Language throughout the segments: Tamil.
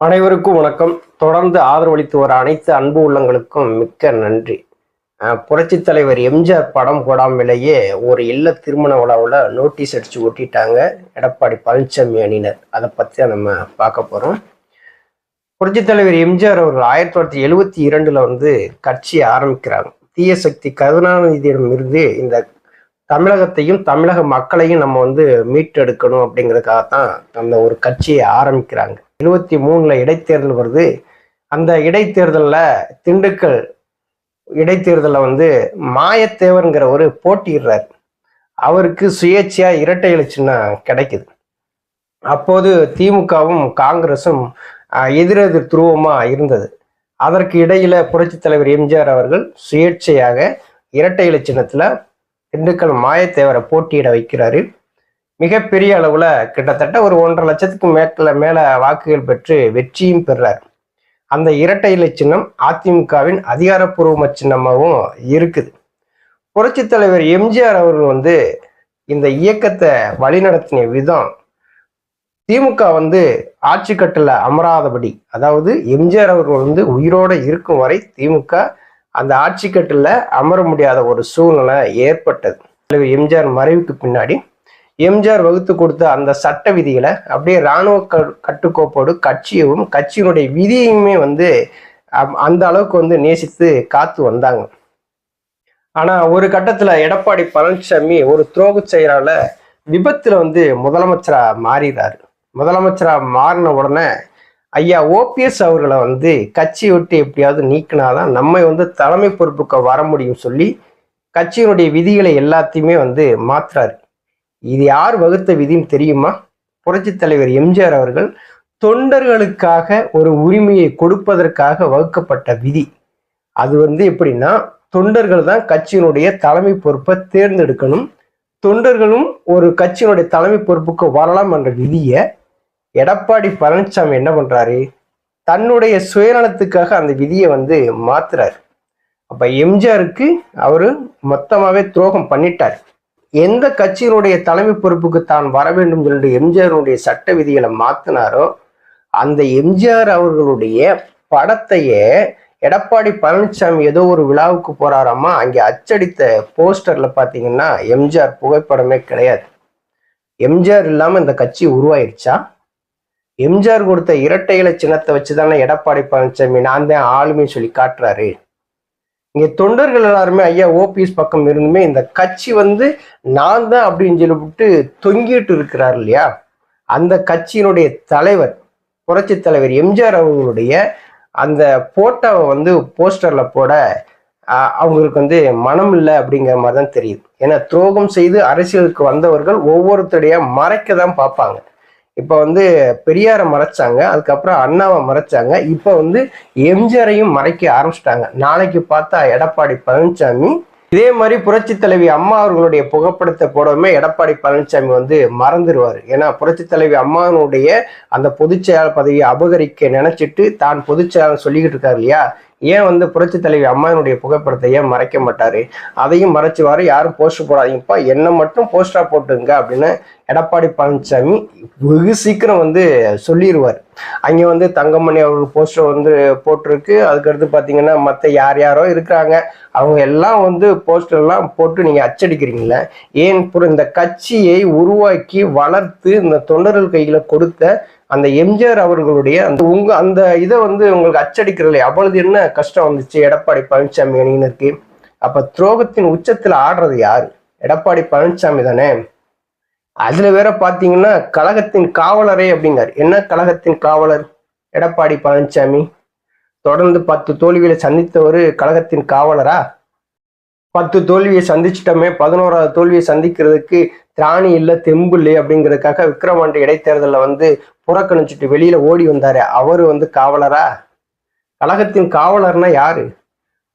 அனைவருக்கும் வணக்கம். தொடர்ந்து ஆதரவளித்து வர அனைத்து அன்பு உள்ளங்களுக்கும் மிக்க நன்றி. புரட்சி தலைவர் எம்ஜிஆர் படம் போடாமலேயே ஒரு இல்ல திருமண விழாவில் நோட்டீஸ் அடிச்சு ஒட்டிட்டாங்க. எடப்பாடி பழனிசாமி அணியினர். அதை பற்றி நம்ம பார்க்க போகிறோம் புரட்சி தலைவர் எம்ஜிஆர் அவர்கள் ஆயிரத்தி தொள்ளாயிரத்தி எழுவத்தி இரண்டில் வந்து கட்சியை ஆரம்பிக்கிறாங்க. தீய சக்தி கருணாநிதியிடம் இருந்து இந்த தமிழகத்தையும் தமிழக மக்களையும் நம்ம வந்து மீட்டெடுக்கணும் அப்படிங்கிறதுக்காக தான் அந்த ஒரு கட்சியை ஆரம்பிக்கிறாங்க. இருபத்தி மூணில் இடைத்தேர்தல் வருது. அந்த இடைத்தேர்தலில் திண்டுக்கல் இடைத்தேர்தலில் வந்து மாயத்தேவருங்கிற ஒரு போட்டியிடுறாரு. அவருக்கு சுயேட்சையாக இரட்டை இலை சின்னம் கிடைக்குது. அப்போது திமுகவும் காங்கிரசும் எதிரெதிர் துருவமாக இருந்தது. அதற்கு இடையில புரட்சித் தலைவர் எம்ஜிஆர் அவர்கள் சுயேட்சையாக இரட்டை இலை சின்னத்தில் திண்டுக்கல் மாயத்தேவரை போட்டியிட வைக்கிறாரு. மிகப்பெரிய அளவில் கிட்டத்தட்ட ஒரு ஒன்றரை லட்சத்துக்கு மேற்கில் மேலே வாக்குகள் பெற்று வெற்றியும் பெறார். அந்த இரட்டை இலை சின்னம் அதிமுகவின் அதிகாரப்பூர்வ சின்னமாகவும் இருக்குது. புரட்சித் தலைவர் எம்ஜிஆர் அவர்கள் வந்து இந்த இயக்கத்தை வழிநடத்தின விதம் திமுக வந்து ஆட்சி கட்டில் அமராதபடி அதாவது எம்ஜிஆர் அவர்கள் வந்து உயிரோட இருக்கும் வரை திமுக அந்த ஆட்சி கட்டில் அமர முடியாத ஒரு சூழ்நிலை ஏற்பட்டது. தலைவர் எம்ஜிஆர் மறைவுக்கு பின்னாடி எம்ஜிஆர் வகுத்து கொடுத்த அந்த சட்ட விதிகளை அப்படியே இராணுவ க- கட்டுக்கோப்போடு கட்சியும் கட்சியினுடைய விதியுமே வந்து அம்- அந்த அளவுக்கு வந்து நேசித்து காத்து வந்தாங்க. ஆனா ஒரு கட்டத்துல எடப்பாடி பழனிசாமி ஒரு துரோக செயலால விபத்துல வந்து முதலமைச்சரா மாறிடுறாரு முதலமைச்சரா மாறின உடனே ஐயா ஓபிஎஸ் அவர்களை வந்து கட்சியை விட்டு எப்படியாவது நீக்கினாதான் நம்ம வந்து தலைமை பொறுப்புக்கு வர முடியும் சொல்லி கட்சியினுடைய விதிகளை எல்லாத்தையுமே வந்து மாத்துறாரு. இது யார் வகுத்த விதின்னு தெரியுமா? புரட்சித் தலைவர் எம்ஜிஆர் அவர்கள் தொண்டர்களுக்காக ஒரு உரிமையை கொடுப்பதற்காக வகுக்கப்பட்ட விதி. அது வந்து எப்படின்னா தொண்டர்கள் தான் கட்சியினுடைய தலைமை பொறுப்பை தேர்ந்தெடுக்கணும். தொண்டர்களும் ஒரு கட்சியினுடைய தலைமை பொறுப்புக்கு வரலாம் என்ற விதியை எடப்பாடி பழனிசாமி என்ன பண்றாரு? தன்னுடைய சுயநலத்துக்காக அந்த விதியை வந்து மாத்துறாரு. அப்ப எம்ஜிஆருக்கு அவரு மொத்தமாவே துரோகம் பண்ணிட்டார். எந்த கட்சியினுடைய தலைமை பொறுப்புக்கு தான் வர வேண்டும் என்று எம்ஜிஆருடைய சட்ட விதிகளை மாத்தினாரோ அந்த எம்ஜிஆர் அவர்களுடைய படத்தையே எடப்பாடி பழனிசாமி ஏதோ ஒரு விழாவுக்கு போறாராமா அங்கே அச்சடித்த போஸ்டர்ல பாத்தீங்கன்னா எம்ஜிஆர் புகைப்படமே கிடையாது. எம்ஜிஆர் இல்லாம இந்த கட்சி உருவாயிருச்சா? எம்ஜிஆர் கொடுத்த இரட்டை இலை சின்னத்தை வச்சுதானே எடப்பாடி பழனிசாமி நான் தான் ஆளுமை சொல்லி காட்டுறாரு. இங்கே தொண்டர்கள் எல்லாருமே ஐயா ஓபிஎஸ் பக்கம் இருந்துமே இந்த கட்சி வந்து நான் தான் அப்படின்னு சொல்லிவிட்டு தொங்கிட்டு இருக்கிறார் இல்லையா? அந்த கட்சியினுடைய தலைவர் புரட்சி தலைவர் எம்ஜிஆர் அவர்களுடைய அந்த போட்டோவை வந்து போஸ்டரில் போட அவங்களுக்கு வந்து மனம் இல்லை அப்படிங்கிற மாதிரி தான் தெரியுது. ஏன்னா துரோகம் செய்து அரசியலுக்கு வந்தவர்கள் ஒவ்வொருத்தருடைய மறைக்க தான் பார்ப்பாங்க. இப்போ வந்து பெரியாரை மறைச்சாங்க அதுக்கப்புறம் அண்ணாவை மறைச்சாங்க. இப்போ வந்து எம்ஜிஆரையும் மறைக்க ஆரம்பிச்சிட்டாங்க. நாளைக்கு பார்த்தா எடப்பாடி பழனிசாமி இதே மாதிரி புரட்சி தலைவி அம்மா அவர்களுடைய புகைப்படத்தை போடவுமே எடப்பாடி பழனிசாமி வந்து மறந்துடுவார் ஏன்னா புரட்சி தலைவி அம்மாவுடைய அந்த பொதுச் செயலாளர் பதவியை அபகரிக்க நினைச்சிட்டு தான் பொதுச் செயலாளர் சொல்லிக்கிட்டு இருக்காரு இல்லையா? ஏன் வந்து புரட்சி தலைவி அம்மாவினுடைய புகைப்படத்தை ஏன் மறைக்க மாட்டாரு? அதையும் மறைச்சுவாரு. யாரும் போஸ்டர் போடாதீங்கப்பா. என்ன மட்டும் போஸ்டரா போட்டுங்க அப்படின்னு எடப்பாடி பழனிசாமி வெகு சீக்கிரம் வந்து சொல்லிடுவார் அங்கே வந்து தங்கமணி அவர்கள் போஸ்டர் வந்து போட்டிருக்கு. அதுக்கடுத்து பார்த்தீங்கன்னா மற்ற யார் யாரோ இருக்கிறாங்க. அவங்க எல்லாம் வந்து போஸ்டர்லாம் போட்டு நீங்கள் அச்சடிக்கிறீங்களே ஏன் புற- இந்த கட்சியை உருவாக்கி வளர்த்து இந்த தொண்டர்கள் கையில் கொடுத்த அந்த எம்ஜிஆர் அவர்களுடைய அந்த உங்க அந்த இதை வந்து உங்களுக்கு அச்சடிக்கிறதுல அவ்வளவு என்ன கஷ்டம் வந்துச்சு எடப்பாடி பழனிசாமி அணியினருக்கு? அப்ப துரோகத்தின் உச்சத்தில் ஆடுறது யாரு? எடப்பாடி பழனிசாமி தானே? அதுல வேற பாத்தீங்கன்னா கழகத்தின் காவலரே அப்படிங்கிறார். என்ன கழகத்தின் காவலர்? எடப்பாடி பழனிசாமி தொடர்ந்து பத்து தோல்விகளை சந்தித்தவர் கழகத்தின் காவலரா? பத்து தோல்வியை சந்திச்சிட்டோமே பதினோராவது தோல்வியை சந்திக்கிறதுக்கு திராணி இல்லை தெம்பு இல்லை அப்படிங்கிறதுக்காக விக்ரமாண்ட இடைத்தேர்தலில் வந்து புறக்கணிச்சுட்டு வெளியில ஓடி வந்தாரு. அவரு வந்து காவலரா? கழகத்தின் காவலர்னா யாரு?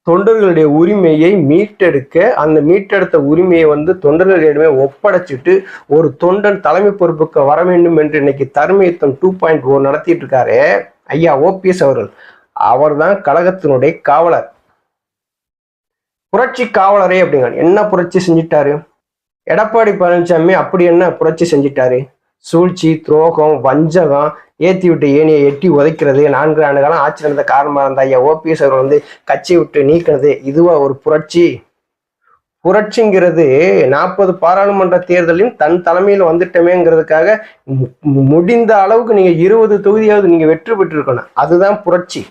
தொண்டர்களுடைய உரிமையை மீட்டெடுக்க அந்த மீட்டெடுத்த உரிமையை வந்து தொண்டர்களிடமே ஒப்படைச்சிட்டு ஒரு தொண்டன் தலைமை பொறுப்புக்கு வர வேண்டும் என்று இன்னைக்கு தர்மயுத்தம் டூ பாயிண்ட் ஓ நடத்திட்டு இருக்காரு. ஐயா ஓபிஎஸ் அவர்கள். அவர்தான் கழகத்தினுடைய காவலர். புரட்சி காவலரே அப்படிங்க என்ன புரட்சி செஞ்சிட்டாரு? எடப்பாடி பழனிசாமி அப்படி என்ன புரட்சி செஞ்சிட்டாரு? சூழ்ச்சி துரோகம் வஞ்சகம் ஏற்றி விட்டு ஏனியை எட்டி உதைக்கிறது. நான்கு ஆண்டு காலம் ஆட்சி நடந்த காரணமாக இருந்த ஐயா ஓபிஎஸ் அவர்கள் வந்து கட்சியை விட்டு நீக்கினது. இதுவா ஒரு புரட்சி. புரட்சிங்கிறது நாற்பது பாராளுமன்ற தேர்தலையும் தன் தலைமையில் வந்துட்டமேங்கிறதுக்காக மு- முடிந்த அளவுக்கு நீங்கள் இருபது தொகுதியாவது நீங்கள் வெற்றி பெற்றிருக்கணும். அதுதான் புரட்சி.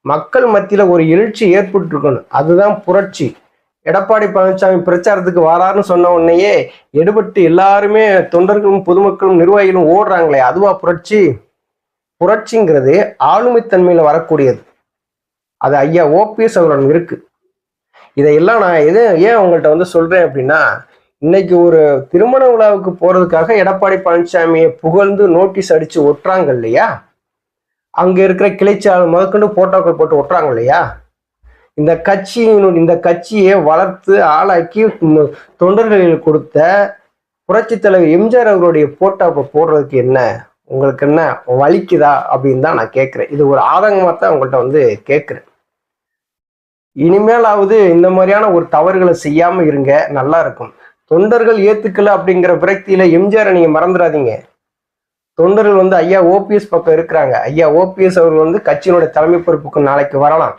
மக்கள் மத்தியில் ஒரு எழுச்சி ஏற்பட்டுருக்கணும். அதுதான் புரட்சி. எடப்பாடி பழனிசாமி பிரச்சாரத்துக்கு வராருன்னு சொன்ன உடனேயே எடுபட்டு எல்லாருமே தொண்டர்களும் பொதுமக்களும் நிர்வாகிகளும் ஓடுறாங்களே அதுவா புரட்சி? புரட்சிங்கிறது ஆளுமைத்தன்மையில் வரக்கூடியது. அது ஐயா ஓபிஎஸ் அவர்களிடம் இருக்கு. இதையெல்லாம் நான் எது ஏன் உங்கள்கிட்ட வந்து சொல்றேன் அப்படின்னா இன்னைக்கு ஒரு திருமண விழாவுக்கு போறதுக்காக எடப்பாடி பழனிசாமியை புகழ்ந்து நோட்டீஸ் அடிச்சு ஒட்டுறாங்க இல்லையா? அங்க இருக்கிற கிளைச்சாளர் முதற்கொண்டு போட்டோக்கள் போட்டு ஒட்டுறாங்க இல்லையா? இந்த கட்சியினுடைய இந்த கட்சியை வளர்த்து ஆளாக்கி தொண்டர்களில் கொடுத்த புரட்சித் தலைவர் எம்ஜிஆர் அவருடைய போட்டோ போடுறதுக்கு என்ன? உங்களுக்கு என்ன வலிக்குதா அப்படின்னு தான் நான் கேட்குறேன். இது ஒரு ஆதங்கமாக தான் உங்கள்கிட்ட வந்து கேட்குறேன். இனிமேலாவது இந்த மாதிரியான ஒரு தவறுகளை செய்யாமல் இருங்க நல்லா இருக்கும். தொண்டர்கள் ஏத்துக்கல அப்படிங்கிற விரக்தியில எம்ஜிஆரை நீங்க மறந்துடாதீங்க. தொண்டர்கள் வந்து ஐயா ஓபிஎஸ் பக்கம் இருக்கிறாங்க. ஐயா ஓபிஎஸ் அவர் வந்து கட்சியினுடைய தலைமை பொறுப்புக்கு நாளைக்கு வரலாம்.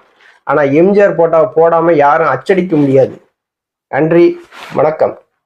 ஆனா எம்ஜிஆர் போட்டா போடாம யாரும் அச்சடிக்க முடியாது. நன்றி வணக்கம்.